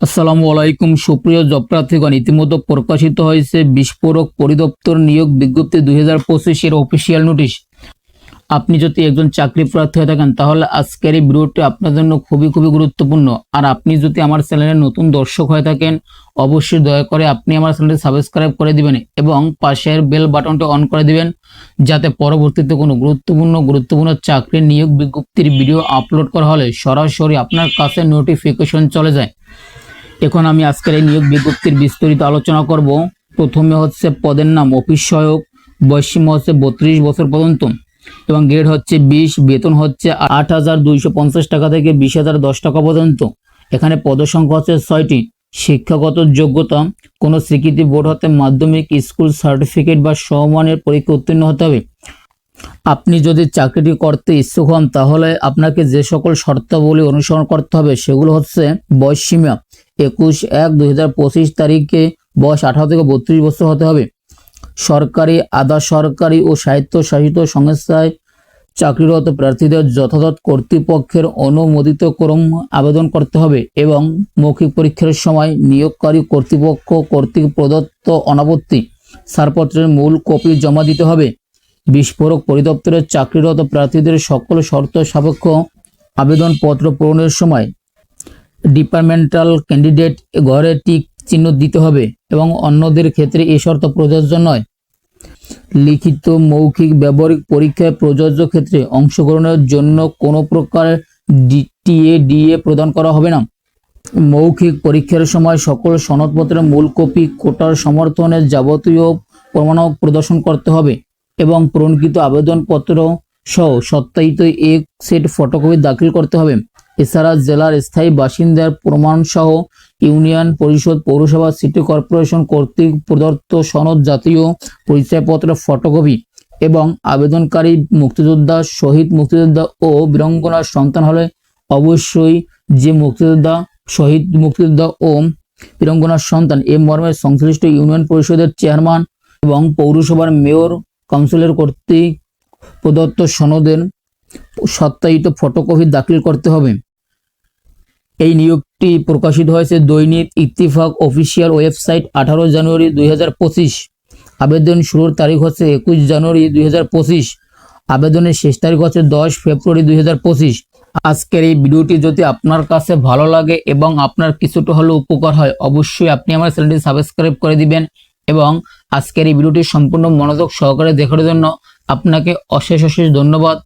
আসসালামু আলাইকুম, সুপ্রিয় জব প্রার্থীগণ। ইতিমধ্যে প্রকাশিত হয়েছে বিস্ফোরক পরিদপ্তর নিয়োগ বিজ্ঞপ্তি দুই হাজার পঁচিশের অফিসিয়াল নোটিশ আপনি যদি একজন চাকরি প্রার্থী হয়ে থাকেন, তাহলে আজকের এই ভিডিওটি আপনার জন্য খুবই খুবই গুরুত্বপূর্ণ। আর আপনি যদি আমার চ্যানেলের নতুন দর্শক হয়ে থাকেন, অবশ্যই দয়া করে আপনি আমার চ্যানেলটি সাবস্ক্রাইব করে দিবেন এবং পাশের বেল বাটনটি অন করে দিবেন, যাতে পরবর্তীতে কোনো গুরুত্বপূর্ণ গুরুত্বপূর্ণ চাকরির নিয়োগ বিজ্ঞপ্তির ভিডিও আপলোড করা হলে সরাসরি আপনার কাছে নোটিফিকেশন চলে যায়। এখন আমি আজকের এই নিয়োগ বিজ্ঞপ্তির বিস্তারিত আলোচনা করব। প্রথমে হচ্ছে পদের নাম, অফিস সহায়ক বয়সীমা হচ্ছে বত্রিশ বছর পর্যন্ত এবং গ্রেড হচ্ছে বিশ, বেতন হচ্ছে আট হাজার দুইশো পঞ্চাশ টাকা থেকে বিশ হাজার দশ টাকা পর্যন্ত। এখানে পদসংখ্যা হচ্ছে ছয়টি। শিক্ষাগত যোগ্যতা, কোনো স্বীকৃতি বোর্ড হতে মাধ্যমিক, স্কুল সার্টিফিকেট বা সমমানের পরীক্ষা উত্তীর্ণ হতে হবে। আপনি যদি চাকরিটি করতে ইচ্ছুক হন, তাহলে আপনাকে যে সকল শর্তাবলী অনুসরণ করতে হবে, সেগুলো হচ্ছে বয়সসীমা একুশ এক দুই হাজার পঁচিশ তারিখে বয়স আঠারো থেকে বত্রিশ বছর হতে হবে। সরকারি, আধা সরকারি ও স্বায়ত্তশাসিত সংস্থায় চাকরিরত প্রার্থীদের যথাযথ কর্তৃপক্ষের অনুমোদিত ক্রম আবেদন করতে হবে এবং মৌখিক পরীক্ষার সময় নিয়োগকারী কর্তৃপক্ষ কর্তৃক প্রদত্ত অনাপত্তি, ছাড়পত্রের মূল কপি জমা দিতে হবে। বিস্ফোরক পরিদপ্তরের চাকরিরত প্রার্থীদের সকল শর্ত সাপেক্ষ আবেদনপত্র পূরণের সময় ডিপার্টমেন্টাল ক্যান্ডিডেট ঘরে টিক চিহ্ন দিতে হবে এবং অন্যদের ক্ষেত্রে এ শর্ত প্রযোজ্য নয়। লিখিত মৌখিক ব্যবহারিক পরীক্ষায় প্রযোজ্য ক্ষেত্রে অংশগ্রহণের জন্য কোনো প্রকার ডিটিএ ডিএ প্রদান করা হবে না। মৌখিক পরীক্ষার সময় সকল সনদপত্রের মূল কপি, কোটার সমর্থনের যাবতীয় প্রমাণ প্রদর্শন করতে হবে এবং পূরণকৃত আবেদনপত্র সহ সত্যায়িত এক সেট ফটোকপি দাখিল করতে হবে। এছাড়া জেলার স্থায়ী বাসিন্দার প্রমাণ সহ ইউনিয়ন পরিষদ পৌরসভা, সিটি কর্পোরেশন কর্তৃক প্রদত্ত সনদ জাতীয় পরিচয়পত্র, ফটোকপি এবং আবেদনকারী মুক্তিযোদ্ধা, শহীদ মুক্তিযোদ্ধা ও বীরঙ্গনার সন্তান হলে অবশ্যই যে মুক্তিযোদ্ধা, শহীদ মুক্তিযোদ্ধা ও বীরঙ্গনার সন্তান এ মর্মে সংশ্লিষ্ট ইউনিয়ন পরিষদের চেয়ারম্যান এবং পৌরসভার মেয়র, কাউন্সিলর কর্তৃক প্রদত্ত সনদের সত্যায়িত ফটোকপি দাখিল করতে হবে। এই নিয়োগটি প্রকাশিত হয়েছে দৈনিক ইত্তিফাক অফিসিয়াল ওয়েবসাইট আঠারো জানুয়ারি দুই হাজার পঁচিশ। আবেদন শুরুর তারিখ হচ্ছে একুশ জানুয়ারি দুই হাজার পঁচিশ। আবেদনের শেষ তারিখ হচ্ছে দশ ফেব্রুয়ারি দুই হাজার পঁচিশ। আজকের এই ভিডিওটি যদি আপনার কাছে ভালো লাগে এবং আপনার কিছুটা হলেও উপকার হয়, অবশ্যই আপনি আমার চ্যানেলটি সাবস্ক্রাইব করে দিবেন এবং আজকের এই ভিডিওটি সম্পূর্ণ মনোযোগ সহকারে দেখার জন্য আপনাকে অশেষ অশেষ ধন্যবাদ।